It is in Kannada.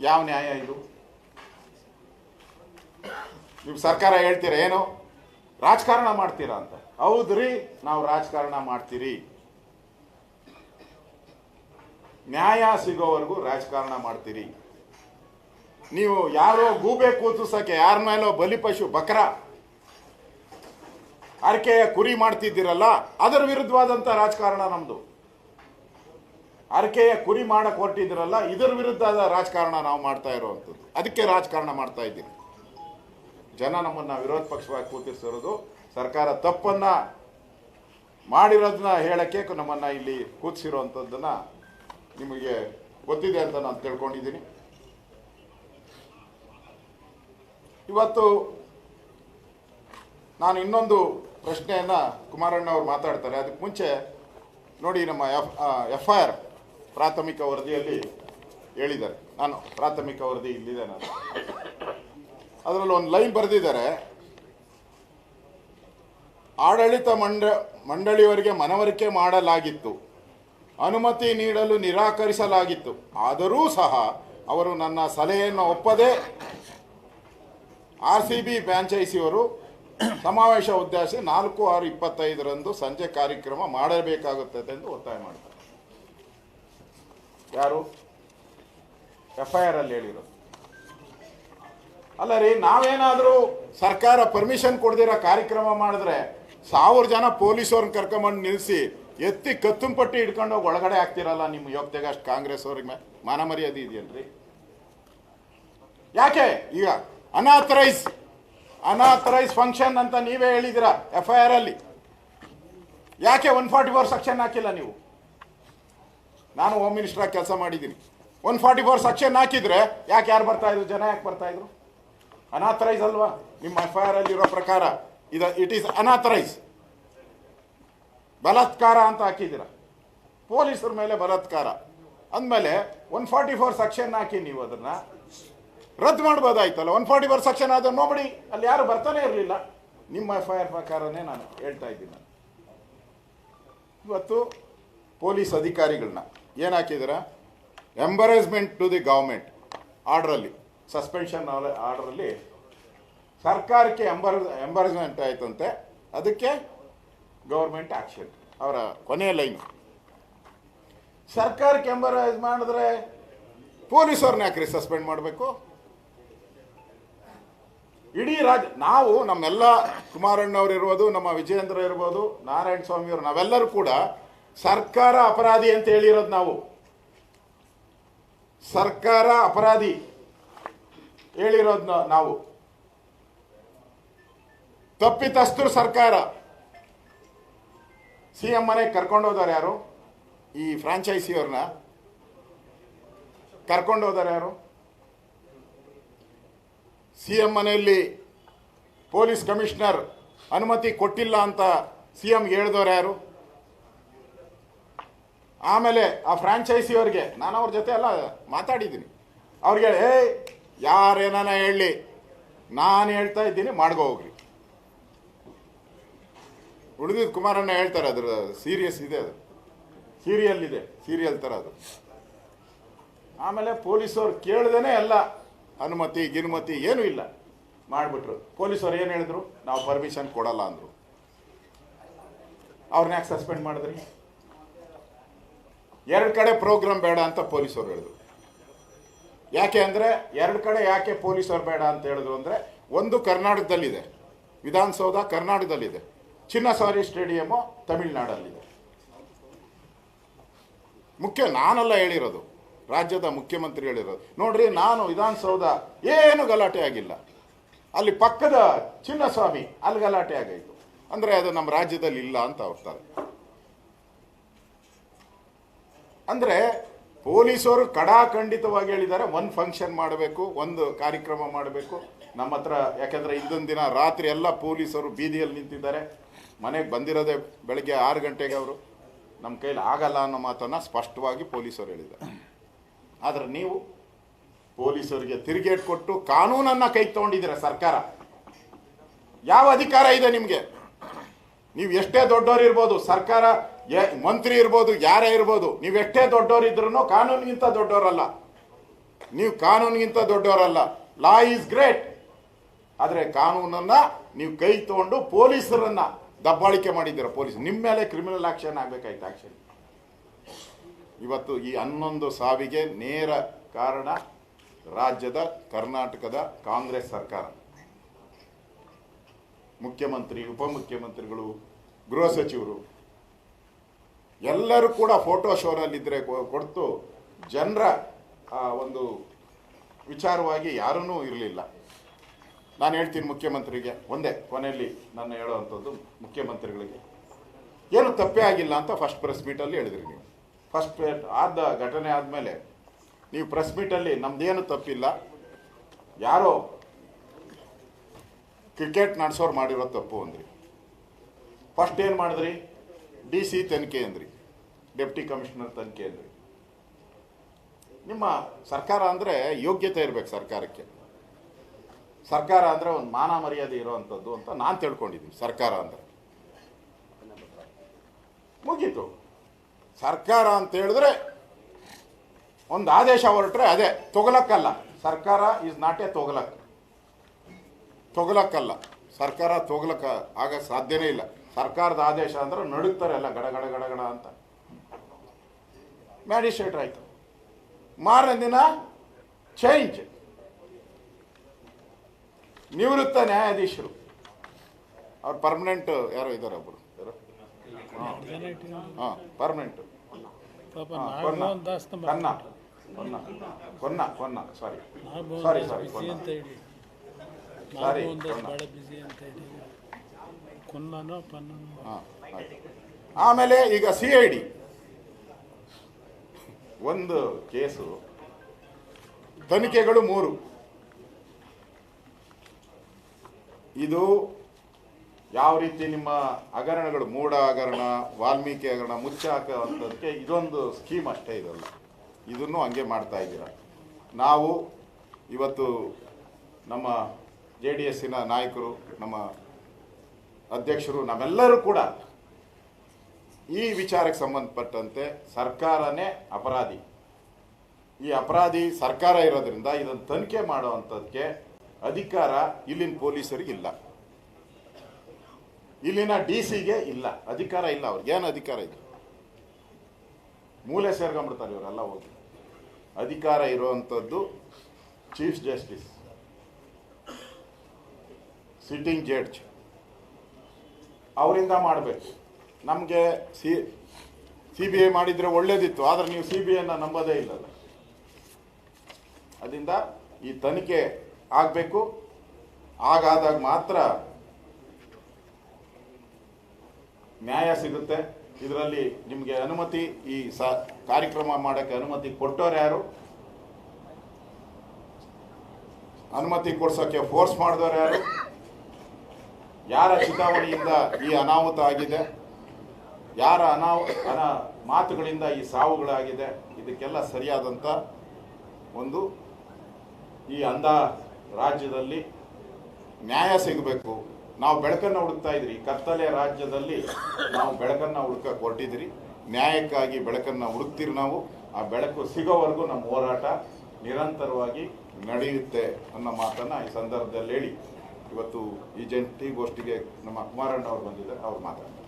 ಯಾವ ನ್ಯಾಯ ಇದು? ನೀವು ಸರ್ಕಾರ ಹೇಳ್ತೀರಾ, ಏನು? ರಾಜಕಾರಣ ಮಾಡ್ತೀರಾ ಅಂತ. ಹೌದ್ರಿ ನಾವು ರಾಜಕಾರಣ ಮಾಡ್ತೀರಿ. ನ್ಯಾಯ ಸಿಗೋವರೆಗೂ ರಾಜಕಾರಣ ಮಾಡ್ತೀರಿ. ನೀವು ಯಾರೋ ಗೂಬೆ ಕೂತಿಸಕ್ಕೆ ಯಾರ ಮೇಲೋ ಬಲಿಪಶು ಬಕ್ರ? ಆರ್ಕೆಯ ಕುರಿ ಮಾಡ್ತಿದ್ದೀರಲ್ಲ, ಅದರ ವಿರುದ್ಧವಾದಂಥ ರಾಜಕಾರಣ ನಮ್ಮದು ಆರ್ಕೆಯ ಕುರಿ ಮಾಡಕ್ ಹೊರಟಿದ್ರಲ್ಲ ಇದರ ವಿರುದ್ಧ ರಾಜಕಾರಣ ನಾವು ಮಾಡ್ತಾ ಇರುವಂಥದ್ದು. ಅದಕ್ಕೆ ರಾಜಕಾರಣ ಮಾಡ್ತಾ ಇದ್ದೀವಿ. ಜನ ನಮ್ಮನ್ನ ವಿರೋಧ ಪಕ್ಷವಾಗಿ ಕೂತಿರ್ಸಿರೋದು ಸರ್ಕಾರ ತಪ್ಪನ್ನ ಮಾಡಿರೋದನ್ನ ಹೇಳಕ್ಕೆ ನಮ್ಮನ್ನ ಇಲ್ಲಿ ಕೂತಿಸಿರುವಂಥದ್ದನ್ನು ನಿಮಗೆ ಗೊತ್ತಿದೆ ಅಂತ ನಾನು ತಿಳ್ಕೊಂಡಿದ್ದೀನಿ. ಇವತ್ತು ನಾನು ಇನ್ನೊಂದು ಪ್ರಶ್ನೆಯನ್ನ ಕುಮಾರಣ್ಣ ಅವರು ಮಾತಾಡ್ತಾರೆ. ಅದಕ್ಕೆ ಮುಂಚೆ ನೋಡಿ ನಮ್ಮ ಎಫ್ ಎಫ್ ಐ ಆರ್ ಪ್ರಾಥಮಿಕ ವರದಿಯಲ್ಲಿ ಹೇಳಿದ್ದಾರೆ. ನಾನು ಪ್ರಾಥಮಿಕ ವರದಿ ಇಲ್ಲಿದೆ ನಾನು. ಅದರಲ್ಲಿ ಒಂದು ಲೈನ್ ಬರೆದಿದ್ದಾರೆ. ಆಡಳಿತ ಮಂಡ, ಮಂಡಳಿಯವರಿಗೆ ಮನವರಿಕೆ ಮಾಡಲಾಗಿತ್ತು. ಅನುಮತಿ ನೀಡಲು ನಿರಾಕರಿಸಲಾಗಿತ್ತು. ಆದರೂ ಸಹ ಅವರು ನನ್ನ ಸಲಹೆಯನ್ನು ಒಪ್ಪದೆ ಆರ್ ಸಿ ಬಿ ಫ್ರಾಂಚೈಸಿಯವರು ಸಮಾವೇಶ ಉದ್ದೇಶಿಸಿ ನಾಲ್ಕು ಆರು ಇಪ್ಪತ್ತೈದರಂದು ಸಂಜೆ ಕಾರ್ಯಕ್ರಮ ಮಾಡಬೇಕಾಗುತ್ತದೆ ಎಂದು ಒತ್ತಾಯ ಮಾಡ್ತಾರೆ ಯಾರು? ಎಫ್ ಐ ಆರ್ ಅಲ್ಲಿ ಹೇಳಿರೋದು ಅಲ್ಲ ರೀ, ನಾವೇನಾದರೂ ಸರ್ಕಾರ ಪರ್ಮಿಷನ್ ಕೊಡ್ದಿರೋ ಕಾರ್ಯಕ್ರಮ ಮಾಡಿದ್ರೆ ಸಾವಿರ ಜನ ಪೊಲೀಸವ್ರನ್ನ ಕರ್ಕೊಂಬಂದು ನಿಲ್ಲಿಸಿ ಎತ್ತಿ ಕತ್ತುಂ ಪಟ್ಟಿ ಹಿಡ್ಕೊಂಡು ಹೋಗಿ ಒಳಗಡೆ ಹಾಕ್ತಿರಲ್ಲ ನಿಮ್ಮ ಯೋಗ್ಯತೆಗೆ ಅಷ್ಟು ಕಾಂಗ್ರೆಸ್ ಅವ್ರಿಗೆ ಮಾನ ಮರ್ಯಾದೆ ಇದೆಯಲ್ರಿ? ಯಾಕೆ? ಈಗ ಅನಾಥರೈಸ್ ಅನಾಥರೈಸ್ ಫಂಕ್ಷನ್ ಅಂತ ನೀವೇ ಹೇಳಿದಿರ ಎಫ್ ಐ ಆರ್ ಅಲ್ಲಿ? ಯಾಕೆ ಒನ್ ಫಾರ್ಟಿ ಫೋರ್ ಸೆಕ್ಷನ್ ಹಾಕಿಲ್ಲ ನೀವು? ನಾನು ಹೋಮ್ ಮಿನಿಸ್ಟರ್ ಆಗಿ ಕೆಲಸ ಮಾಡಿದ್ದೀನಿ. ಒನ್ ಫಾರ್ಟಿ ಫೋರ್ ಸೆಕ್ಷನ್ ಹಾಕಿದ್ರೆ ಯಾಕೆ ಯಾರು ಬರ್ತಾ ಇದ್ರು? ಜನ ಯಾಕೆ ಬರ್ತಾ ಇದ್ರು? ಅನಾಥರೈಸ್ ಅಲ್ವಾ? ನಿಮ್ಮ ಎಫ್ ಐ ಆರ್ ಅಲ್ಲಿ ಇರೋ ಪ್ರಕಾರ. ಇದು ಇಟ್ ಈಸ್ ಅನಾಥರೈಸ್ ಬಲಾತ್ಕಾರ ಅಂತ ಹಾಕಿದ್ದೀರ? ಪೊಲೀಸರ ಮೇಲೆ ಬಲಾತ್ಕಾರ. ಅಂದಮೇಲೆ ಒನ್ ಫಾರ್ಟಿ ಫೋರ್ ಸೆಕ್ಷನ್ ಹಾಕಿ ನೀವು ಅದನ್ನ ರದ್ದು ಮಾಡ್ಬೋದಾಯ್ತಲ್ಲ? ಒನ್ ಫಾರ್ಟಿ ಫೋರ್ ಸೆಕ್ಷನ್ ಆದ್ರೆ ನೋಡಿ ಅಲ್ಲಿ ಯಾರು ಬರ್ತಾನೆ ಇರಲಿಲ್ಲ. ನಿಮ್ಮ ಎಫ್ ಐ ಆರ್ ಪ್ರಕಾರನೇ ನಾನು ಹೇಳ್ತಾ ಇದ್ದೀನಿ. ಇವತ್ತು ಪೊಲೀಸ್ ಅಧಿಕಾರಿಗಳನ್ನ ಏನು ಹಾಕಿದ್ದೀರಾ? ಎಂಬರೇಸ್ಮೆಂಟ್ ಟು ದಿ ಗೌರ್ಮೆಂಟ್ ಆರ್ಡ್ರಲ್ಲಿ ಸಸ್ಪೆನ್ಷನ್ ಆರ್ಡ್ರಲ್ಲಿ ಸರ್ಕಾರಕ್ಕೆ ಎಂಬರ್ ಎಂಬರೇಸ್ಮೆಂಟ್ ಆಯಿತಂತೆ. ಅದಕ್ಕೆ ಗೌರ್ಮೆಂಟ್ ಆಕ್ಷನ್ ಅವರ ಕೊನೆಯ ಲೈನ್ ಸರ್ಕಾರಕ್ಕೆ ಎಂಬರೈಸ್ ಮಾಡಿದ್ರೆ ಪೊಲೀಸವ್ರನ್ನ ಯಾಕ್ರಿ ಸಸ್ಪೆಂಡ್ ಮಾಡಬೇಕು? ಇಡೀ ರಾಜ್ಯ, ನಾವು ನಮ್ಮೆಲ್ಲ ಕುಮಾರಣ್ಣವ್ರು ಇರ್ಬೋದು, ನಮ್ಮ ವಿಜಯೇಂದ್ರ ಇರ್ಬೋದು, ನಾರಾಯಣ ಸ್ವಾಮಿಯವರು ನಾವೆಲ್ಲರೂ ಕೂಡ ಸರ್ಕಾರ ಅಪರಾಧಿ ಅಂತ ಹೇಳಿರೋದು ನಾವು. ಸರ್ಕಾರ ಅಪರಾಧಿ ಹೇಳಿರೋದು ನಾವು. ತಪ್ಪಿತಸ್ಥರು ಸರ್ಕಾರ. ಸಿ ಎಂ ಮನೆಗೆ ಕರ್ಕೊಂಡು ಹೋದಾರೆ ಯಾರು? ಈ ಫ್ರಾಂಚೈಸಿಯವ್ರನ್ನ ಕರ್ಕೊಂಡು ಹೋದಾರೆ ಯಾರು? ಸಿ ಎಂ ಮನೆಯಲ್ಲಿ ಪೊಲೀಸ್ ಕಮಿಷನರ್ ಅನುಮತಿ ಕೊಟ್ಟಿಲ್ಲ ಅಂತ ಸಿ ಎಂ ಹೇಳಿದವ್ರು ಯಾರು? ಆಮೇಲೆ ಆ ಫ್ರಾಂಚೈಸಿ ಅವ್ರಿಗೆ ನಾನು ಅವ್ರ ಜೊತೆ ಎಲ್ಲ ಮಾತಾಡಿದ್ದೀನಿ. ಅವ್ರಿಗೆ ಏಯ್, ಯಾರೇನಾನ ಹೇಳಿ, ನಾನು ಹೇಳ್ತಾ ಇದ್ದೀನಿ ಮಾಡ್ಕೋ ಹೋಗ್ರಿ. ಉಳಿದಿದ್ ಕುಮಾರಣ್ಣ ಹೇಳ್ತಾರೆ ಅದ್ರ ಸೀರಿಯಸ್ ಇದೆ ಅದು. ಸೀರಿಯಲ್ ಇದೆ ಸೀರಿಯಲ್ ಥರ ಅದು. ಆಮೇಲೆ ಪೊಲೀಸವ್ರು ಕೇಳ್ದೇನೆ ಎಲ್ಲ ಅನುಮತಿ, ಗಿನುಮತಿ ಏನೂ ಇಲ್ಲ. ಮಾಡಿಬಿಟ್ರು. ಪೊಲೀಸವ್ರು ಏನು ಹೇಳಿದ್ರು? ನಾವು ಪರ್ಮಿಷನ್ ಕೊಡಲ್ಲ ಅಂದರು. ಅವ್ರನ್ನ ಯಾಕೆ ಸಸ್ಪೆಂಡ್ ಮಾಡಿದ್ರಿ? ಎರಡು ಕಡೆ ಪ್ರೋಗ್ರಾಮ್ ಬೇಡ ಅಂತ ಪೊಲೀಸರು ಹೇಳಿದ್ರು. ಯಾಕೆ ಅಂದರೆ ಎರಡು ಕಡೆ ಯಾಕೆ ಪೊಲೀಸರು ಬೇಡ ಅಂತ ಹೇಳಿದ್ರು ಅಂದರೆ ಒಂದು ಕರ್ನಾಟಕದಲ್ಲಿದೆ, ವಿಧಾನಸೌಧ ಕರ್ನಾಟಕದಲ್ಲಿದೆ ಚಿನ್ನಸ್ವಾರಿ ಸ್ಟೇಡಿಯಮ್ಮು ತಮಿಳ್ನಾಡಲ್ಲಿದೆ. ಮುಖ್ಯ ನಾನೆಲ್ಲ ಹೇಳಿರೋದು, ರಾಜ್ಯದ ಮುಖ್ಯಮಂತ್ರಿ ಹೇಳಿರೋದು. ನೋಡ್ರಿ, ನಾನು ವಿಧಾನಸೌಧ ಏನು ಗಲಾಟೆ ಆಗಿಲ್ಲ. ಅಲ್ಲಿ ಪಕ್ಕದ ಚಿನ್ನಸ್ವಾಮಿ ಅಲ್ಲಿ ಗಲಾಟೆ ಆಗಾಯಿತು ಅಂದರೆ ಅದು ನಮ್ಮ ರಾಜ್ಯದಲ್ಲಿ ಇಲ್ಲ ಅಂತ ಹೋಗ್ತಾರೆ ಅಂದರೆ ಪೊಲೀಸರು ಕಡಾಖಂಡಿತವಾಗಿ ಹೇಳಿದ್ದಾರೆ ಒಂದು ಫಂಕ್ಷನ್ ಮಾಡಬೇಕು, ಒಂದು ಕಾರ್ಯಕ್ರಮ ಮಾಡಬೇಕು. ನಮ್ಮ ಹತ್ರ, ಯಾಕೆಂದರೆ ಇದೊಂದು ದಿನ ರಾತ್ರಿ ಎಲ್ಲ ಪೊಲೀಸರು ಬೀದಿಯಲ್ಲಿ ನಿಂತಿದ್ದಾರೆ. ಮನೆಗೆ ಬಂದಿರೋದೇ ಬೆಳಗ್ಗೆ ಆರು ಗಂಟೆಗೆ ಅವರು. ನಮ್ಮ ಕೈಲಿ ಆಗಲ್ಲ ಅನ್ನೋ ಮಾತನ್ನು ಸ್ಪಷ್ಟವಾಗಿ ಪೊಲೀಸರು ಹೇಳಿದ್ದಾರೆ. ಆದರೆ ನೀವು ಪೊಲೀಸರಿಗೆ ತಿರುಗೇಟ್ ಕೊಟ್ಟು ಕಾನೂನನ್ನು ಕೈ ತಗೊಂಡಿದ್ದೀರ ಸರ್ಕಾರ? ಯಾವ ಅಧಿಕಾರ ಇದೆ ನಿಮಗೆ? ನೀವು ಎಷ್ಟೇ ದೊಡ್ಡವರು ಇರ್ಬೋದು ಸರ್ಕಾರ ಮಂತ್ರಿ ಇರ್ಬೋದು, ಯಾರೇ ಇರ್ಬೋದು, ನೀವು ಎಷ್ಟೇ ದೊಡ್ಡವರು ಇದ್ರೂ ಕಾನೂನಿಗಿಂತ ದೊಡ್ಡವರಲ್ಲ. ನೀವು ಕಾನೂನಿಗಿಂತ ದೊಡ್ಡವರಲ್ಲ. ಲಾ ಈಸ್ ಗ್ರೇಟ್ ಆದರೆ ಕಾನೂನನ್ನ ನೀವು ಕೈ ತಗೊಂಡು ಪೊಲೀಸರನ್ನ ದಬ್ಬಾಳಿಕೆ ಮಾಡಿದ್ದೀರ. ಪೊಲೀಸ್ ನಿಮ್ಮ ಮೇಲೆ ಕ್ರಿಮಿನಲ್ ಆಕ್ಷನ್ ಆಗ್ಬೇಕಾಯ್ತು ಆಕ್ಷನ್ ಇವತ್ತು ಈ ಹನ್ನೊಂದು ಸಾವಿಗೆ ನೇರ ಕಾರಣ ರಾಜ್ಯದ ಕರ್ನಾಟಕದ ಕಾಂಗ್ರೆಸ್ ಸರ್ಕಾರ. ಮುಖ್ಯಮಂತ್ರಿ, ಉಪಮುಖ್ಯಮಂತ್ರಿಗಳು, ಗೃಹ ಸಚಿವರು ಎಲ್ಲರೂ ಕೂಡ ಫೋಟೋ ಶೋನಲ್ಲಿದ್ದರೆ ಕೊಡ್ತು ಜನರ ಒಂದು ವಿಚಾರವಾಗಿ ಯಾರೂ ಇರಲಿಲ್ಲ. ನಾನು ಹೇಳ್ತೀನಿ ಮುಖ್ಯಮಂತ್ರಿಗೆ, ಒಂದೇ ಕೊನೆಯಲ್ಲಿ ನಾನು ಹೇಳೋವಂಥದ್ದು ಮುಖ್ಯಮಂತ್ರಿಗಳಿಗೆ. ಏನು ತಪ್ಪೇ ಆಗಿಲ್ಲ ಅಂತ ಫಸ್ಟ್ ಪ್ರೆಸ್ ಮೀಟಲ್ಲಿ ಹೇಳಿದ್ರಿ ನೀವು. ಫಸ್ಟ್ ಆದ ಘಟನೆ ಆದಮೇಲೆ ನೀವು ಪ್ರೆಸ್ ಮೀಟಲ್ಲಿ ನಮ್ದೇನು ತಪ್ಪಿಲ್ಲ. ಯಾರೋ ಕ್ರಿಕೆಟ್ ನಡೆಸೋರು ಮಾಡಿರೋ ತಪ್ಪು ಅಂದ್ರಿ. ಫಸ್ಟ್ ಏನು ಮಾಡಿದ್ರಿ? ಡಿ ಸಿ ತನಿಖೆ ಅಂದ್ರಿ. ಡೆಪ್ಟಿ ಕಮಿಷನರ್ ತನಿಖೆ ಅಂದ್ರಿ ನಿಮ್ಮ ಸರ್ಕಾರ ಅಂದರೆ ಯೋಗ್ಯತೆ ಇರಬೇಕು ಸರ್ಕಾರಕ್ಕೆ. ಸರ್ಕಾರ ಅಂದರೆ ಒಂದು ಮಾನ ಮರ್ಯಾದೆ ಇರೋವಂಥದ್ದು ಅಂತ ನಾನು ತಿಳ್ಕೊಂಡಿದ್ದೀನಿ ಸರ್ಕಾರ ಅಂದರೆ. ಮುಗೀತು. ಸರ್ಕಾರ ಅಂತ ಹೇಳಿದ್ರೆ ಒಂದು ಆದೇಶ ಹೊರಟ್ರೆ ಅದೇ, ತೊಗಲಕ್ಕಲ್ಲ. ಸರ್ಕಾರ ಇಸ್ ನಾಟ್ ಎ ತೊಗಲಕ್. ತೊಗಲಕ್ಕಲ್ಲ. ಸರ್ಕಾರ ತೊಗಲಕ್ಕ ಆಗ ಸಾಧ್ಯನೇ ಇಲ್ಲ. ಸರ್ಕಾರದ ಆದೇಶ ಅಂದ್ರೆ ನಡುಗ್ತಾರೆ ಎಲ್ಲ ಗಡ ಗಡ ಗಡ ಗಡ ಅಂತ. ಮ್ಯಾಜಿಸ್ಟ್ರೇಟ್ ಆಯಿತು. ಮಾರನೇ ದಿನ ಚೇಂಜ್ ನಿವೃತ್ತ ನ್ಯಾಯಾಧೀಶರು. ಅವ್ರು ಪರ್ಮನೆಂಟ್ ಯಾರೋ ಇದ್ದಾರೆ ಒಬ್ಬರು ಹಾಂ ಪರ್ಮನೆಂಟ್ ಕೊನ್ನ. ಕೊನ್ನ. ಕೊನ್ನ. ಸಾರಿ ಸಾರಿ ಸಾರಿ ಸಾರಿ ಕೊನ್ನ. ಹಾಂ ಆಮೇಲೆ ಈಗ ಸಿ ಐ ಡಿ ಒಂದು ಕೇಸು. ತನಿಖೆಗಳು ಮೂರು. ಇದು ಯಾವ ರೀತಿ ನಿಮ್ಮ ಹಗರಣಗಳು ಮೂಢ ಹಗರಣ ವಾಲ್ಮೀಕಿ ಹಗರಣ ಮುಚ್ಚ ಹಾಕುವಂಥದ್ದಕ್ಕೆ ಇದೊಂದು ಸ್ಕೀಮ್ ಅಷ್ಟೇ ಇದಲ್ಲ. ಇದನ್ನು ಹಂಗೆ ಮಾಡ್ತಾ ಇದ್ದೀರ. ನಾವು ಇವತ್ತು ನಮ್ಮ ಜೆ ಡಿ ಎಸ್ಸಿನ ನಾಯಕರು ನಮ್ಮ ಅಧ್ಯಕ್ಷರು ನಮ್ಮೆಲ್ಲರೂ ಕೂಡ ಈ ವಿಚಾರಕ್ಕೆ ಸಂಬಂಧಪಟ್ಟಂತೆ ಸರ್ಕಾರನೇ ಅಪರಾಧಿ. ಈ ಅಪರಾಧಿ ಸರ್ಕಾರ ಇರೋದ್ರಿಂದ ಇದನ್ನು ತನಿಖೆ ಮಾಡುವಂಥದ್ದಕ್ಕೆ ಅಧಿಕಾರ ಇಲ್ಲಿನ ಪೊಲೀಸರಿಗಿಲ್ಲ ಇಲ್ಲಿನ ಡಿ ಸಿಗೆ ಇಲ್ಲ. ಅಧಿಕಾರ ಇಲ್ಲ ಅವ್ರಿಗೆ. ಏನು ಅಧಿಕಾರ ಇದೆ? ಮೂಲೆ ಸೇರ್ಕೊಂಡ್ಬಿಡ್ತಾರೆ ಇವರೆಲ್ಲ ಹೋಗಿ. ಅಧಿಕಾರ ಇರುವಂಥದ್ದು ಚೀಫ್ ಜಸ್ಟಿಸ್, ಸಿಟ್ಟಿಂಗ್ ಜಡ್ಜ್. ಅವರಿಂದ ಮಾಡಬೇಕು. ನಮಗೆ ಸಿ ಸಿ ಬಿ ಐ ಮಾಡಿದರೆ ಒಳ್ಳೇದಿತ್ತು, ಆದರೆ ನೀವು ಸಿ ಬಿ ಐನ ನಂಬೋದೇ ಇಲ್ಲಲ್ಲ. ಅದರಿಂದ ಈ ತನಿಖೆ ಆಗಬೇಕು. ಆಗಾದಾಗ ಮಾತ್ರ ನ್ಯಾಯ ಸಿಗುತ್ತೆ. ಇದರಲ್ಲಿ ನಿಮಗೆ ಅನುಮತಿ, ಈ ಸ, ಕಾರ್ಯಕ್ರಮ ಮಾಡೋಕ್ಕೆ ಅನುಮತಿ ಕೊಟ್ಟವ್ರು ಯಾರು? ಅನುಮತಿ ಕೊಡ್ಸೋಕ್ಕೆ ಫೋರ್ಸ್ ಮಾಡಿದವ್ರು ಯಾರು? ಯಾರ ಚಿತಾವಣೆಯಿಂದ ಈ ಅನಾಹುತ ಆಗಿದೆ? ಯಾರ ಅನಾವ ಅನಾ ಮಾತುಗಳಿಂದ ಈ ಸಾವುಗಳಾಗಿದೆ, ಇದಕ್ಕೆಲ್ಲ ಸರಿಯಾದಂಥ ಒಂದು ಈ ಅಂಧ ರಾಜ್ಯದಲ್ಲಿ ನ್ಯಾಯ ಸಿಗಬೇಕು. ನಾವು ಬೆಳಕನ್ನು ಹುಡುಕ್ತಾ ಇದ್ರಿ. ಕತ್ತಲೆ ರಾಜ್ಯದಲ್ಲಿ ನಾವು ಬೆಳಕನ್ನು ಹುಡುಕಕ್ಕೆ ಹೊರಟಿದ್ರಿ. ನ್ಯಾಯಕ್ಕಾಗಿ ಬೆಳಕನ್ನು ಹುಡುಕ್ತೀರಿ ನಾವು. ಆ ಬೆಳಕು ಸಿಗೋವರೆಗೂ ನಮ್ಮ ಹೋರಾಟ ನಿರಂತರವಾಗಿ ನಡೆಯುತ್ತೆ ಅನ್ನೋ ಮಾತನ್ನು ಈ ಸಂದರ್ಭದಲ್ಲಿ ಹೇಳಿ. ಇವತ್ತು ಈ ಜಂಟಿ ಗೋಷ್ಠಿಗೆ ನಮ್ಮ ಕುಮಾರಣ್ಣ ಅವರು ಬಂದಿದ್ದಾರೆ. ಅವ್ರು ಮಾತಾಡ್ತಾರೆ.